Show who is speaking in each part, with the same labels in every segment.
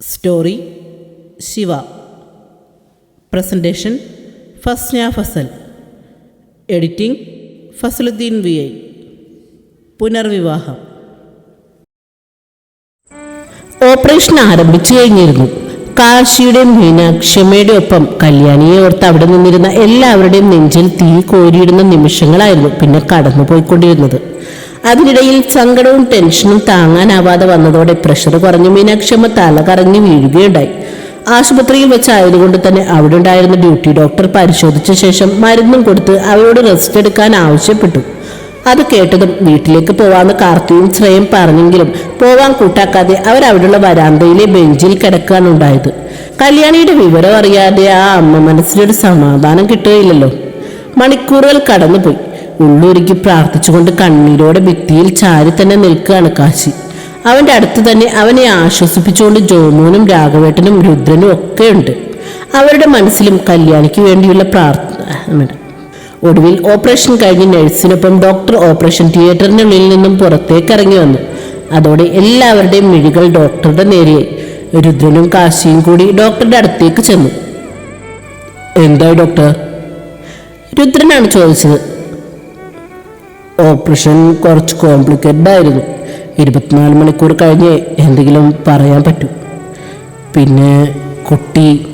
Speaker 1: Story Shiva presentation Fasna Fasal editing Fasaludheen V I പുനർവിവാഹം operation ആരംഭിച്ചു കഴിഞ്ഞിരുന്നു. കാശിയുടെയും മീനാക്ഷമ്മയുടെ ഒപ്പം കല്യാണിയെ ഓർത്ത് അവിടെ നിന്നിരുന്ന എല്ലാവരുടെയും നെഞ്ചിൽ തീ കോരിയിടുന്ന നിമിഷങ്ങളായിരുന്നു പിന്നെ കടന്നുപോയിക്കൊണ്ടിരുന്നത്. അതിനിടയിൽ സങ്കടവും ടെൻഷനും താങ്ങാനാവാതെ വന്നതോടെ പ്രഷർ കുറഞ്ഞു മീനാക്ഷമ്മ തല കറങ്ങി വീഴുകയുണ്ടായി. ആശുപത്രിയിൽ വെച്ചായതുകൊണ്ട് തന്നെ അവിടെ ഉണ്ടായിരുന്ന ഡ്യൂട്ടി ഡോക്ടർ പരിശോധിച്ച ശേഷം മരുന്നും കൊടുത്ത് അവരോട് റെസ്റ്റ് എടുക്കാൻ ആവശ്യപ്പെട്ടു. അത് കേട്ടതും വീട്ടിലേക്ക് പോവാന്ന് കാർത്തിയും ശ്രേയം പറഞ്ഞെങ്കിലും പോവാൻ കൂട്ടാക്കാതെ അവരവിടെയുള്ള വരാന്തയിലെ ബെഞ്ചിൽ കിടക്കാനുണ്ടായത് കല്യാണിയുടെ വിവരം അറിയാതെ ആ അമ്മ മനസ്സിലൊരു സമാധാനം കിട്ടുകയില്ലല്ലോ. മണിക്കൂറുകൾ കടന്നുപോയി. ഉള്ളൂരിക്ക് പ്രാർത്ഥിച്ചുകൊണ്ട് കണ്ണീരോടെ ഭിത്തിയിൽ ചാരി തന്നെ നിൽക്കുകയാണ് കാശി. അവന്റെ അടുത്ത് തന്നെ അവനെ ആശ്വസിപ്പിച്ചുകൊണ്ട് ജോമോനും രാഘവേട്ടനും രുദ്രനും ഒക്കെയുണ്ട് അവരുടെ മനസ്സിലും കല്യാണിക്ക് വേണ്ടിയുള്ള പ്രാർത്ഥന. ഒടുവിൽ ഓപ്പറേഷൻ കഴിഞ്ഞ് നഴ്സിനൊപ്പം ഡോക്ടർ ഓപ്പറേഷൻ തിയേറ്ററിനുള്ളിൽ നിന്നും പുറത്തേക്ക് ഇറങ്ങി വന്നു. അതോടെ എല്ലാവരുടെയും മിഴികൾ ഡോക്ടറുടെ നേരെ രുദ്രനും കാശിയും കൂടി ഡോക്ടറുടെ അടുത്തേക്ക് ചെന്നു. എന്തായി ഡോക്ടർ? രുദ്രനാണ് ചോദിച്ചത്. ഓപ്പറേഷൻ കുറച്ച് കോംപ്ലിക്കേറ്റഡ് ആയിരുന്നു. ഇരുപത്തിനാല് മണിക്കൂർ കഴിഞ്ഞ് എന്തെങ്കിലും പറയാൻ പറ്റൂ. പിന്നെ കുട്ടി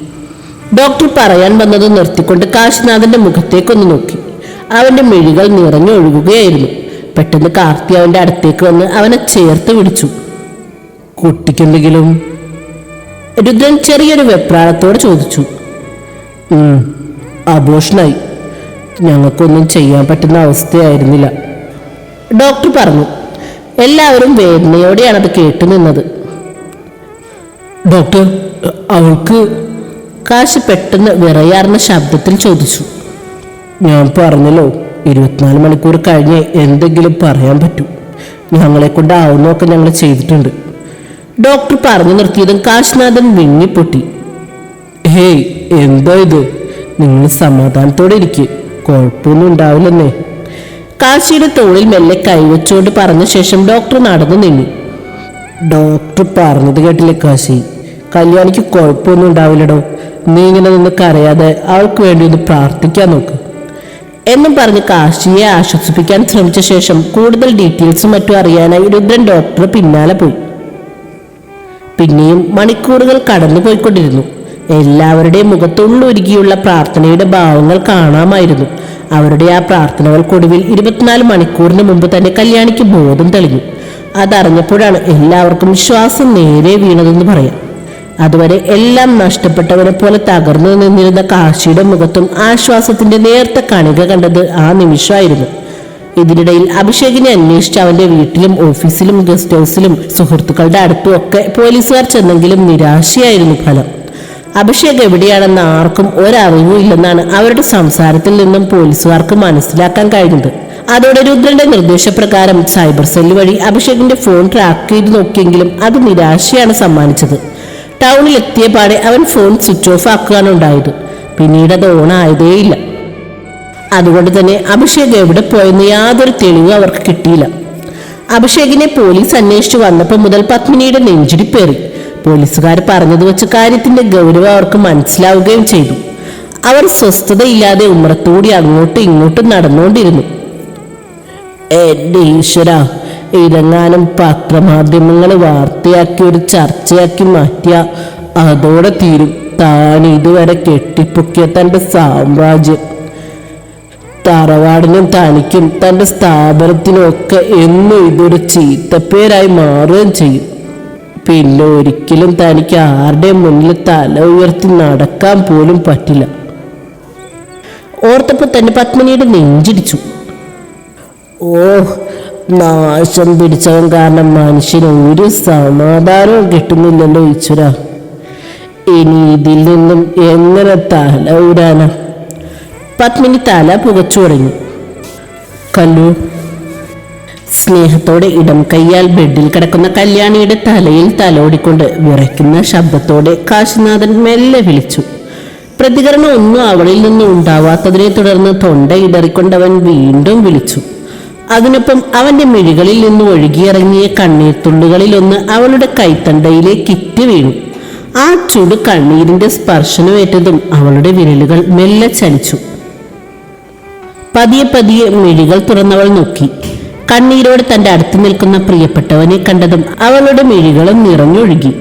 Speaker 1: ഡോക്ടർ പറയാൻ വന്നത് നിർത്തിക്കൊണ്ട് കാശിനാഥന്റെ മുഖത്തേക്കൊന്ന് നോക്കി. അവന്റെ മിഴികൾ നിറഞ്ഞൊഴുകുകയായിരുന്നു പെട്ടെന്ന് കാർത്തി അവന്റെ അടുത്തേക്ക് വന്ന് അവനെ ചേർത്ത് പിടിച്ചു. കുട്ടിക്കെന്തെങ്കിലും രുദ്രൻ ചെറിയൊരു വെപ്രാളത്തോടെ ചോദിച്ചു. "ഉം, അബോഷനായി ഞങ്ങൾക്കൊന്നും ചെയ്യാൻ പറ്റുന്ന അവസ്ഥയായിരുന്നില്ല. ഡോക്ടർ പറഞ്ഞു എല്ലാവരും വേദനയോടെയാണ് അത് കേട്ടു നിന്നത്. ഡോക്ടർ അവൾക്ക് കാശ് പെട്ടെന്ന് വിറയാർന്ന ശബ്ദത്തിൽ ചോദിച്ചു ഞാൻ പറഞ്ഞല്ലോ ഇരുപത്തിനാല് മണിക്കൂർ കഴിഞ്ഞ് എന്തെങ്കിലും പറയാൻ പറ്റൂ. ഞങ്ങളെ കൊണ്ടാവുന്നൊക്കെ ഞങ്ങൾ ചെയ്തിട്ടുണ്ട്. ഡോക്ടർ പറഞ്ഞു നിർത്തിയതും കാശ്നാഥൻ വിങ്ങിപ്പൊട്ടി. ഹേയ് എന്തോ ഇത്? നിങ്ങൾ സമാധാനത്തോടെ ഇരിക്കുക കുഴപ്പമൊന്നും ഉണ്ടാവില്ലെന്നേ. കാശിയുടെ തോളിൽ മെല്ലെ കൈവച്ചുകൊണ്ട് പറഞ്ഞ ശേഷം ഡോക്ടർ നടന്നു നിന്നു. ഡോക്ടർ പറഞ്ഞത് കേട്ടില്ലേ കാശി? കല്യാണിക്ക് കുഴപ്പമൊന്നും ഉണ്ടാവില്ലടോ. നീ ഇങ്ങനെ നിന്ന് കരയാതെ അവൾക്ക് വേണ്ടി ഒന്ന് പ്രാർത്ഥിക്കാൻ നോക്ക്. എന്നും പറഞ്ഞ് കാശിയെ ആശ്വസിപ്പിക്കാൻ ശ്രമിച്ച ശേഷം കൂടുതൽ ഡീറ്റെയിൽസും മറ്റും അറിയാനായി രുദ്രൻ ഡോക്ടർ പിന്നാലെ പോയി. പിന്നെയും മണിക്കൂറുകൾ കടന്നു പോയിക്കൊണ്ടിരുന്നു. എല്ലാവരുടെയും മുഖത്തുള്ളൊരുക്കിയുള്ള പ്രാർത്ഥനയുടെ ഭാവങ്ങൾ കാണാമായിരുന്നു. അവരുടെ ആ പ്രാർത്ഥനകൾക്കൊടുവിൽ ഇരുപത്തിനാല് മണിക്കൂറിന് മുമ്പ് തന്നെ കല്യാണിക്ക് ബോധം തെളിഞ്ഞു. അതറിഞ്ഞപ്പോഴാണ് എല്ലാവർക്കും ശ്വാസം നേരെ വീണതെന്ന് പറയാം. അതുവരെ എല്ലാം നഷ്ടപ്പെട്ടവരെ പോലെ തകർന്നു നിന്നിരുന്ന കാശിയുടെ മുഖത്തും ആശ്വാസത്തിന്റെ നേർത്ത കണിക കണ്ടത് ആ നിമിഷമായിരുന്നു. ഇതിനിടയിൽ അഭിഷേകിനെ അന്വേഷിച്ച് അവന്റെ വീട്ടിലും ഓഫീസിലും ഗസ്റ്റ് ഹൗസിലും സുഹൃത്തുക്കളുടെ അടുത്തും ഒക്കെ പോലീസുകാർ ചെന്നെങ്കിലും നിരാശയായിരുന്നു ഫലം. അഭിഷേക് എവിടെയാണെന്ന് ആർക്കും ഒരറിവും ഇല്ലെന്നാണ് അവരുടെ സംസാരത്തിൽ നിന്നും പോലീസുകാർക്ക് മനസ്സിലാക്കാൻ കഴിഞ്ഞത്. അതോടെ രുദ്രന്റെ നിർദ്ദേശപ്രകാരം സൈബർ സെൽ വഴി അഭിഷേകിന്റെ ഫോൺ ട്രാക്ക് ചെയ്ത് നോക്കിയെങ്കിലും അത് നിരാശയാണ് സമ്മാനിച്ചത്. ടൗണിൽ എത്തിയ പാടെ അവൻ ഫോൺ സ്വിച്ച് ഓഫ് ആക്കുകയാണുണ്ടായത് പിന്നീട് അത് ഓൺ ആയതേയില്ല. അതുകൊണ്ട് തന്നെ അഭിഷേക് എവിടെ പോയെന്ന് യാതൊരു തെളിവും അവർക്ക് കിട്ടിയില്ല. അഭിഷേകിനെ പോലീസ് അന്വേഷിച്ചു വന്നപ്പോൾ മുതൽ പത്മിനിയുടെ നെഞ്ചിടിപ്പേറി പോലീസുകാർ പറഞ്ഞത് വെച്ച് കാര്യത്തിന്റെ ഗൗരവം അവർക്ക് മനസ്സിലാവുകയും ചെയ്തു. അവർ സ്വസ്ഥതയില്ലാതെ ഉമ്രത്തോടി അങ്ങോട്ടും ഇങ്ങോട്ടും നടന്നുകൊണ്ടിരുന്നു. എന്റെ ഈശ്വര ഇതെങ്ങാനും പത്രമാധ്യമങ്ങൾ വാർത്തയാക്കി ഒരു ചർച്ചയാക്കി മാറ്റിയ അതോടെ തീരും. താൻ ഇതുവരെ കെട്ടിപ്പൊക്കിയ തന്റെ സാമ്രാജ്യം. തറവാടിനും തനിക്കും തന്റെ സ്ഥാപനത്തിനും ഒക്കെ എന്നും ഇതൊരു ചീത്തപ്പേരായി മാറുകയും ചെയ്യും. പിന്നെ ഒരിക്കലും തനിക്ക് ആരുടെ മുന്നിൽ തല ഉയർത്തി നടക്കാൻ പോലും പറ്റില്ല. ഓർത്തപ്പോൾ തന്നെ പത്മിനിയുടെ നെഞ്ചിടിച്ചു. ഓ നാശം പിടിച്ചവൻ കാരണം മനുഷ്യന് ഒരു സമാധാനവും കിട്ടുന്നില്ലല്ലോ ഈശ്വര. ഇനി ഇതിൽ നിന്നും എങ്ങനെ തല ഊരാനാ? പത്മിനി തല പുകച്ചു തുടങ്ങി. കല്ലു സ്നേഹത്തോടെ ഇടം കയ്യാൽ ബെഡിൽ കിടക്കുന്ന കല്യാണിയുടെ തലയിൽ തലോടിക്കൊണ്ട് വിറയ്ക്കുന്ന ശബ്ദത്തോടെ കാശിനാഥൻ മെല്ലെ വിളിച്ചു. പ്രതികരണം ഒന്നും അവളിൽ നിന്നും ഉണ്ടാവാത്തതിനെ തുടർന്ന് തൊണ്ട ഇടറിക്കൊണ്ടവൻ വീണ്ടും വിളിച്ചു. അതിനൊപ്പം അവന്റെ മിഴികളിൽ നിന്ന് ഒഴുകിയിറങ്ങിയ കണ്ണീർത്തുള്ളികളിലൊന്ന് അവളുടെ കൈത്തണ്ടയിലെ കിറ്റ് വീണു. ആ ചുടു കണ്ണീരിന്റെ സ്പർശനമേറ്റതും അവളുടെ വിരലുകൾ മെല്ലെ ചലിച്ചു. പതിയെ പതിയെ മിഴികൾ തുറന്നവൾ നോക്കി. കണ്ണീരോട് തന്റെ അടുത്ത് നിൽക്കുന്ന പ്രിയപ്പെട്ടവനെ കണ്ടതും അവളുടെ മിഴികളും നിറഞ്ഞൊഴുകി.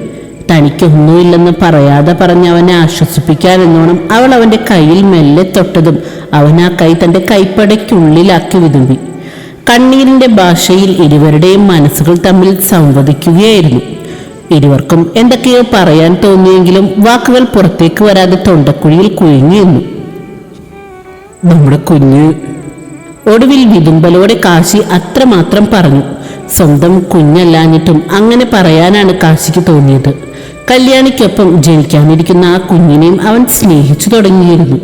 Speaker 1: തനിക്കൊന്നുമില്ലെന്ന് പറയാതെ പറഞ്ഞ് അവനെ ആശ്വസിപ്പിക്കാനെന്നോണം അവൾ അവന്റെ കയ്യിൽ മെല്ലെ തൊട്ടതും അവൻ ആ കൈ തന്റെ കൈപ്പടയ്ക്കുള്ളിലാക്കി വിതുമ്പി. കണ്ണീരിന്റെ ഭാഷയിൽ ഇരുവരുടെയും മനസ്സുകൾ തമ്മിൽ സംവദിക്കുകയായിരുന്നു. ഇരുവർക്കും എന്തൊക്കെയോ പറയാൻ തോന്നിയെങ്കിലും വാക്കുകൾ പുറത്തേക്ക് വരാതെ തൊണ്ടക്കുഴിയിൽ കുഴിഞ്ഞു നിന്നു. നമ്മുടെ കുഞ്ഞ് ഒടുവിൽ വിതുമ്പലോടെ കാശി അത്രമാത്രം പറഞ്ഞു. സ്വന്തം കുഞ്ഞല്ലാഞ്ഞിട്ടും അങ്ങനെ പറയാനാണ് കാശിക്ക് തോന്നിയത്. കല്യാണിക്കൊപ്പം ജനിക്കാനിരിക്കുന്ന ആ കുഞ്ഞിനെയും അവൻ സ്നേഹിച്ചു തുടങ്ങിയിരുന്നു.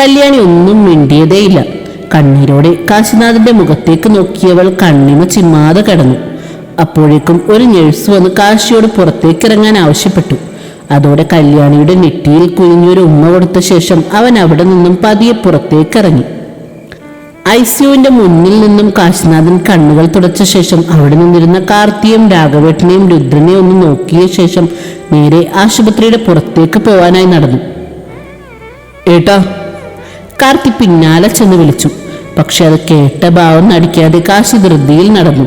Speaker 1: കല്യാണി ഒന്നും മിണ്ടിയതേയില്ല. കണ്ണീരോടെ കാശിനാഥന്റെ മുഖത്തേക്ക് നോക്കിയവൾ കണ്ണിമ ചിമ്മാതെ കടന്നു. അപ്പോഴേക്കും ഒരു നഴ്സ് വന്ന് കാശിയോട് പുറത്തേക്കിറങ്ങാൻ ആവശ്യപ്പെട്ടു. അതോടെ കല്യാണിയുടെ നെറ്റിയിൽ കുഞ്ഞൊരു ഉമ്മ കൊടുത്ത ശേഷം അവൻ അവിടെ നിന്നും പതിയെ പുറത്തേക്കിറങ്ങി. ഐ സിയുവിന്റെ മുന്നിൽ നിന്നും കാശിനാഥൻ കണ്ണുകൾ തുടച്ച ശേഷം അവിടെ നിന്നിരുന്ന കാർത്തിയും രാഘവേട്ടനെയും രുദ്രനെയും ഒന്ന് നോക്കിയ ശേഷം നേരെ ആശുപത്രിയുടെ പുറത്തേക്ക് പോവാനായി നടന്നു. ഏട്ടാ കാർത്തി പിന്നാലെ ചെന്ന് വിളിച്ചു. പക്ഷെ അത് കേട്ട ഭാവം നടിക്കാതെ കാശി ധൃതിയിൽ നടന്നു.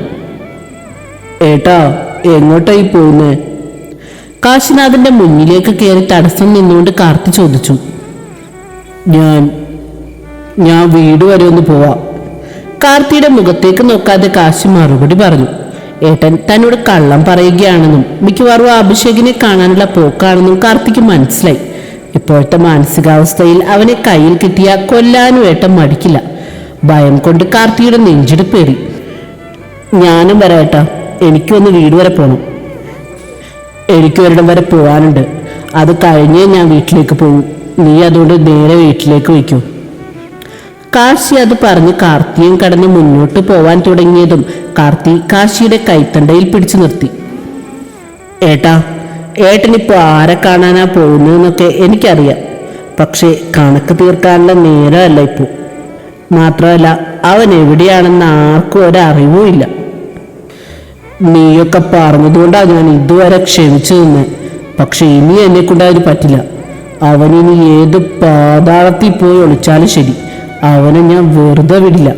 Speaker 1: ഏട്ടാ എങ്ങോട്ടായി പോകുന്നേ? കാശിനാഥന്റെ മുന്നിലേക്ക് കയറി തടസ്സം നിന്നുകൊണ്ട് കാർത്തി ചോദിച്ചു. ഞാൻ ഞാൻ വീട് വരെ ഒന്ന് പോവാം. കാർത്തിയുടെ മുഖത്തേക്ക് നോക്കാതെ കാശി മറുപടി പറഞ്ഞു. ഏട്ടൻ തന്നോട് കള്ളം പറയുകയാണെന്നും മിക്കവാറും അഭിഷേകിനെ കാണാനുള്ള പോക്കാണെന്നും കാർത്തിക്ക് മനസ്സിലായി. ഇപ്പോഴത്തെ മാനസികാവസ്ഥയിൽ അവനെ കയ്യിൽ കിട്ടിയ കൊല്ലാനും ഏട്ടൻ മടിക്കില്ല. ഭയം കൊണ്ട് കാർത്തിയുടെ നെഞ്ചിടിപ്പേറി ഞാനും വരാട്ടാ എനിക്കൊന്ന് വീട് വരെ പോകണം എനിക്ക് ഒരിടം വരെ പോകാനുണ്ട് അത് കഴിഞ്ഞേ ഞാൻ വീട്ടിലേക്ക് പോകും നീ അതുകൊണ്ട് നേരെ വീട്ടിലേക്ക് വയ്ക്കൂ. കാശി അത് പറഞ്ഞ് കാർത്തിയും കടന്ന് മുന്നോട്ട് പോവാൻ തുടങ്ങിയതും കാർത്തി കാശിയുടെ കൈത്തണ്ടയിൽ പിടിച്ചു നിർത്തി. ഏട്ടാ ഏട്ടനിപ്പോ ആരെ കാണാനാ പോകുന്നതെന്നൊക്കെ എനിക്കറിയാം. പക്ഷേ കണക്ക് തീർക്കാനുള്ള നേരമല്ല ഇപ്പോൾ മാത്രമല്ല അവൻ എവിടെയാണെന്ന് ആർക്കും ഒരറിവുമില്ല നീയൊക്കെ പറഞ്ഞതുകൊണ്ടാണ് ഞാൻ ഇതുവരെ ക്ഷമിച്ചു നിന്ന്. പക്ഷെ ഇനി എന്നെ കൊണ്ടാ അതിന് പറ്റില്ല. അവനിനി ഏത് പാതാളത്തിൽ പോയി ഒളിച്ചാലും ശരി. അവനെ ഞാൻ വെറുതെ വിടില്ല.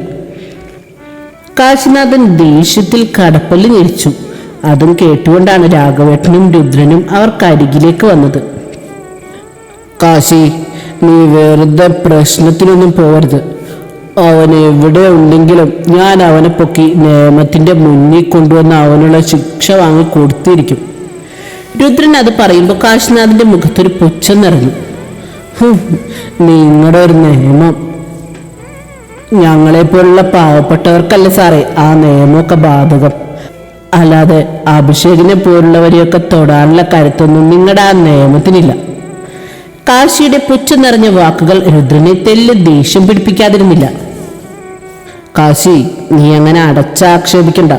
Speaker 1: കാശിനാഥൻ ദേഷ്യത്തിൽ കടപ്പൽ ഞെരിച്ചു. അതും കേട്ടുകൊണ്ടാണ് രാഘവേട്ടനും രുദ്രനും അവർ കരികിലേക്ക് വന്നത്. കാശി നീ വെറുതെ പ്രശ്നത്തിനൊന്നും പോകരുത്. അവൻ എവിടെ ഉണ്ടെങ്കിലും ഞാൻ അവനെ പൊക്കി നിയമത്തിന്റെ മുന്നിൽ കൊണ്ടുവന്ന് അവനുള്ള ശിക്ഷ വാങ്ങി കൊടുത്തിരിക്കും. രുദ്രൻ അത് പറയുമ്പോൾ കാശിനാഥന്റെ മുഖത്തൊരു പുച്ഛം നിറഞ്ഞു. നിങ്ങളുടെ ഒരു നിയമം. ഞങ്ങളെപ്പോലുള്ള പാവപ്പെട്ടവർക്കല്ല സാറേ ആ നിയമമൊക്കെ ബാധകം? അല്ലാതെ അഭിഷേകിനെ പോലുള്ളവരെയൊക്കെ തൊടാനുള്ള കരുത്തൊന്നും നിങ്ങളുടെ ആ നിയമത്തിനില്ല. കാശിയുടെ പുച്ഛം നിറഞ്ഞ വാക്കുകൾ രുദ്രനെ തെല്ല് ദേഷ്യം പിടിപ്പിക്കാതിരുന്നില്ല. കാശി നീ അങ്ങനെ അടച്ചാക്ഷേപിക്കണ്ട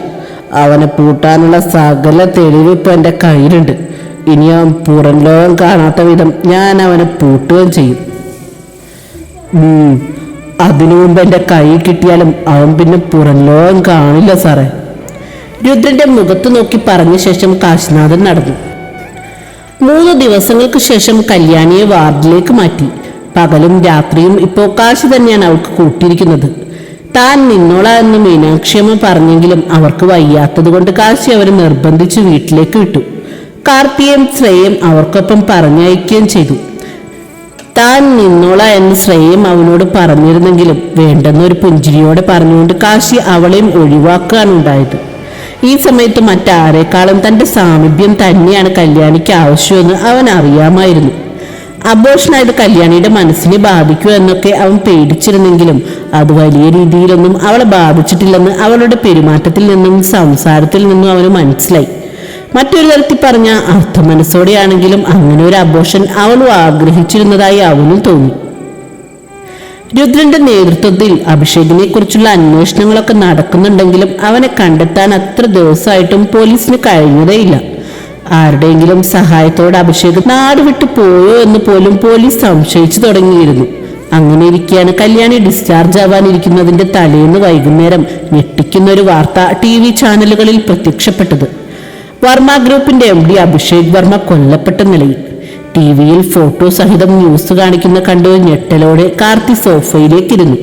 Speaker 1: അവനെ പൂട്ടാനുള്ള സകല തെളിവ് ഇപ്പൊ എന്റെ കയ്യിലുണ്ട്. ഇനി അവൻ പുറം ലോകം കാണാത്ത വിധം ഞാൻ അവനെ പൂട്ടുകയും ചെയ്യും. അതിനു മുമ്പ് എന്റെ കൈ കിട്ടിയാലും അവൻ പിന്നെ പുറം ലോകം കാണില്ല സാറേ. രുദ്രന്റെ മുഖത്ത് നോക്കി പറഞ്ഞ ശേഷം കാശിനാഥൻ നടന്നു. മൂന്ന് ദിവസങ്ങൾക്ക് ശേഷം കല്യാണിയെ വാർഡിലേക്ക് മാറ്റി. പകലും രാത്രിയും ഇപ്പോൾ കാശി തന്നെയാണ് അവൾക്ക് കൂട്ടിയിരിക്കുന്നത്. താൻ നിന്നോളാ എന്ന് മീനാക്ഷിയമ്മ പറഞ്ഞെങ്കിലും അവർക്ക് വയ്യാത്തത് കൊണ്ട് കാശി അവരെ നിർബന്ധിച്ച് വീട്ടിലേക്ക് വിട്ടു. കാർത്തിയും ശ്രേയം അവർക്കൊപ്പം പറഞ്ഞയക്കുകയും ചെയ്തു. താൻ നിന്നോള എന്ന് ശ്രേയം അവനോട് പറഞ്ഞിരുന്നെങ്കിലും വേണ്ടെന്നൊരു പുഞ്ചിരിയോടെ പറഞ്ഞുകൊണ്ട് കാശി അവളെയും ഒഴിവാക്കാനുണ്ടായത്. ഈ സമയത്ത് മറ്റാരെക്കാളും തന്റെ സാമീപ്യം തന്നെയാണ് കല്യാണിക്ക് ആവശ്യമെന്ന് അവൻ അറിയാമായിരുന്നു. അബോഷനായത് കല്യാണിയുടെ മനസ്സിനെ ബാധിക്കുമോ എന്നൊക്കെ അവൻ പേടിച്ചിരുന്നെങ്കിലും അത് വലിയ രീതിയിലൊന്നും അവളെ ബാധിച്ചിട്ടില്ലെന്ന് അവളുടെ പെരുമാറ്റത്തിൽ നിന്നും സംസാരത്തിൽ നിന്നും അവന് മനസ്സിലായി. മറ്റൊരു തരത്തിൽ പറഞ്ഞ അർത്ഥ മനസ്സോടെയാണെങ്കിലും അങ്ങനെ ഒരു അബോഷൻ അവളും ആഗ്രഹിച്ചിരുന്നതായി അവനും തോന്നി. രുദ്രന്റെ നേതൃത്വത്തിൽ അഭിഷേകിനെ കുറിച്ചുള്ള അന്വേഷണങ്ങളൊക്കെ നടക്കുന്നുണ്ടെങ്കിലും അവനെ കണ്ടെത്താൻ അത്ര ദിവസമായിട്ടും പോലീസിന് കഴിഞ്ഞതേയില്ല. ആരുടെയെങ്കിലും സഹായത്തോടെ അഭിഷേക് നാട് വിട്ടു പോയോ എന്ന് പോലും പോലീസ് സംശയിച്ചു തുടങ്ങിയിരുന്നു. അങ്ങനെ ഇരിക്കുകയാണ് കല്യാണി ഡിസ്ചാർജ് ആവാനിരിക്കുന്നതിന്റെ തലേന്ന് വൈകുന്നേരം ഞെട്ടിക്കുന്ന ഒരു വാർത്ത ടി വി ചാനലുകളിൽ പ്രത്യക്ഷപ്പെട്ടത്. വർമ്മ ഗ്രൂപ്പിന്റെ എം ഡി അഭിഷേക് വർമ്മ കൊല്ലപ്പെട്ട നിലയിൽ ടി വിയിൽ ഫോട്ടോ സഹിതം ന്യൂസ് കാണിക്കുന്ന കണ്ട് ഞെട്ടലോടെ കാർത്തി സോഫയിലേക്കിരുന്നു.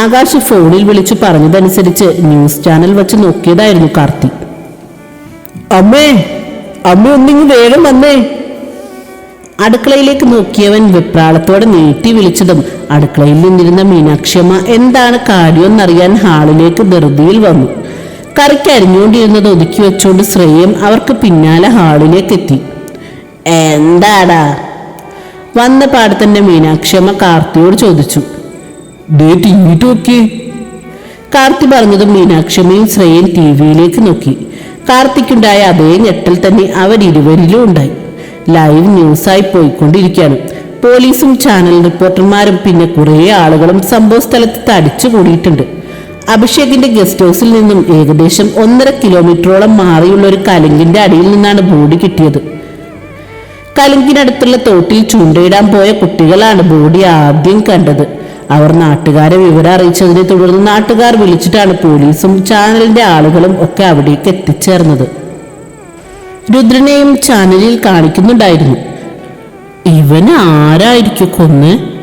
Speaker 1: ആകാശ് ഫോണിൽ വിളിച്ചു പറഞ്ഞതനുസരിച്ച് ന്യൂസ് ചാനൽ വച്ച് നോക്കിയതായിരുന്നു കാർത്തി. അമ്മേ അമ്മ ഒന്നിങ്ങ് വേഗം വന്നേ. അടുക്കളയിലേക്ക് നോക്കിയവൻ വെപ്രാളത്തോടെ നീട്ടി വിളിച്ചതും അടുക്കളയിൽ നിന്നിരുന്ന മീനാക്ഷിയമ്മ എന്താണ് കാര്യമെന്നറിയാൻ ഹാളിലേക്ക് ധൃതിയിൽ വന്നു. കറിക്ക് അരിഞ്ഞുകൊണ്ടിരുന്നത് ഒതുക്കി വെച്ചുകൊണ്ട് ശ്രേയം അവർക്ക് പിന്നാലെ ഹാളിലേക്ക് എത്തി എന്താടാ? വന്ന പാടത്തന്നെ തന്നെ മീനാക്ഷിയമ്മ കാർത്തിയോട് ചോദിച്ചു. കാർത്തി പറഞ്ഞതും മീനാക്ഷിയമ്മയും ശ്രേയൻ ടി വിയിലേക്ക് നോക്കി. കാർത്തിക്കുണ്ടായ അതേ ഞെട്ടൽ തന്നെ അവരിരുവരിലും ഉണ്ടായി. ലൈവ് ന്യൂസായി പോയിക്കൊണ്ടിരിക്കുകയാണ്. പോലീസും ചാനൽ റിപ്പോർട്ടർമാരും പിന്നെ കുറേ ആളുകളും സംഭവ സ്ഥലത്ത് തടിച്ചു കൂടിയിട്ടുണ്ട് അഭിഷേകിന്റെ ഗസ്റ്റ് ഹൗസിൽ നിന്നും ഏകദേശം ഒന്നര കിലോമീറ്ററോളം മാറിയുള്ള ഒരു കലുങ്കിന്റെ അടിയിൽ നിന്നാണ് ബോഡി കിട്ടിയത്. കലുങ്കിനടുത്തുള്ള തോട്ടിൽ ചൂണ്ടയിടാൻ പോയ കുട്ടികളാണ് ബോഡി ആദ്യം കണ്ടത്. അവർ നാട്ടുകാരെ വിവരം അറിയിച്ചതിനെ തുടർന്ന് നാട്ടുകാർ വിളിച്ചിട്ടാണ് പോലീസും ചാനലിന്റെ ആളുകളും ഒക്കെ അവിടേക്ക് എത്തിച്ചേർന്നത്. രുദ്രനെയും ചാനലിൽ കാണിക്കുന്നുണ്ടായിരുന്നു. ഇവൻ ആരായിരിക്കും കൊന്ന്?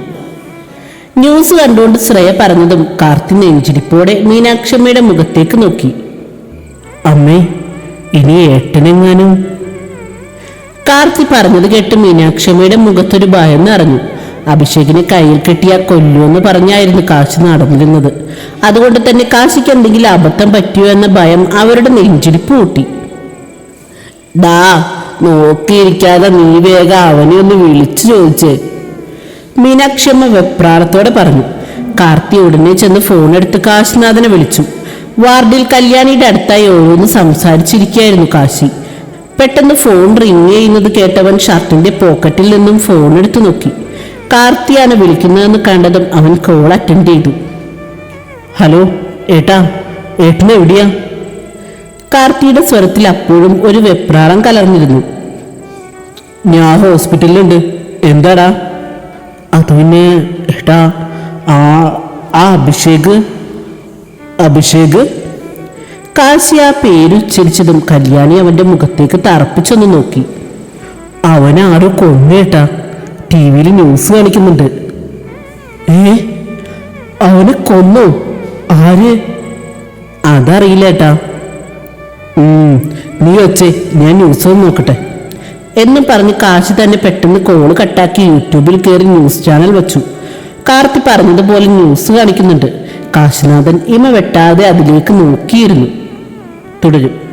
Speaker 1: ന്യൂസ് കണ്ടുകൊണ്ട് ശ്രേയ പറഞ്ഞതും കാർത്തി നെഞ്ചിരിപ്പോടെ മീനാക്ഷമ്മയുടെ മുഖത്തേക്ക് നോക്കി. അമ്മേ ഇനി ഏട്ടനെങ്ങാനും? കാർത്തി പറഞ്ഞത് കേട്ട് മീനാക്ഷമ്മയുടെ മുഖത്തൊരു ഭയം നിറഞ്ഞു. അഭിഷേകിന് കയ്യിൽ കൊല്ലു എന്ന് പറഞ്ഞായിരുന്നു കാശി നടന്നിരുന്നത്. അതുകൊണ്ട് തന്നെ കാശിക്ക് എന്തെങ്കിലും അബദ്ധം പറ്റിയോ എന്ന ഭയം അവരുടെ നെഞ്ചിരിപ്പ് കൂട്ടി. ഡാ നോക്കിയിരിക്കാതെ നീ വേഗം അവനെ ഒന്ന് വിളിച്ചു ചോദിച്ചേ. മീനാക്ഷമ്മ വെപ്രാളത്തോടെ പറഞ്ഞു. കാർത്തി ഉടനെ ചെന്ന് ഫോൺ എടുത്ത് കാശിനാഥനെ വിളിച്ചു. വാർഡിൽ കല്യാണിയുടെ അടുത്തായി ഓരോന്ന് സംസാരിച്ചിരിക്കുകയായിരുന്നു കാശി. പെട്ടെന്ന് ഫോൺ റിങ് ചെയ്യുന്നത് കേട്ടവൻ ഷർട്ടിന്റെ പോക്കറ്റിൽ നിന്നും ഫോൺ എടുത്തു നോക്കി. കാർത്തിയാണ് വിളിക്കുന്നതെന്ന് കണ്ടതും അവൻ കോൾ അറ്റൻഡ് ചെയ്തു. ഹലോ ഏട്ടാ ഏട്ടൻ എവിടെയാ? കാർത്തിയുടെ സ്വരത്തിൽ അപ്പോഴും ഒരു വെപ്രാളം കലർന്നിരുന്നു. ഞാൻ ഹോസ്പിറ്റലിലുണ്ട് എന്താടാ? അത് ഇഷ്ടാ ആ ആ അഭിഷേക് അഭിഷേക് കാശി ആ പേരുച്ചരിച്ചതും കല്യാണി അവന്റെ മുഖത്തേക്ക് തറപ്പിച്ചൊന്ന് നോക്കി. അവനാരോ കൊന്നേട്ടാ ടി വിയിൽ ന്യൂസ് കാണിക്കുന്നുണ്ട്. ഏ? അവനെ കൊന്നു? ആര്? അതറിയില്ല ഏട്ടാ നീ വച്ചേ ഞാൻ ന്യൂസ് നോക്കട്ടെ. എന്നും പറഞ്ഞ് കാശി തന്നെ പെട്ടെന്ന് കോൾ കട്ടാക്കി യൂട്യൂബിൽ കയറി ന്യൂസ് ചാനൽ വെച്ചു. കാർത്തി പറഞ്ഞതുപോലെ ന്യൂസ് കാണിക്കുന്നുണ്ട്. കാശിനാഥൻ ഇമ വെട്ടാതെ അതിലേക്ക് നോക്കിയിരുന്നു. തുടരും.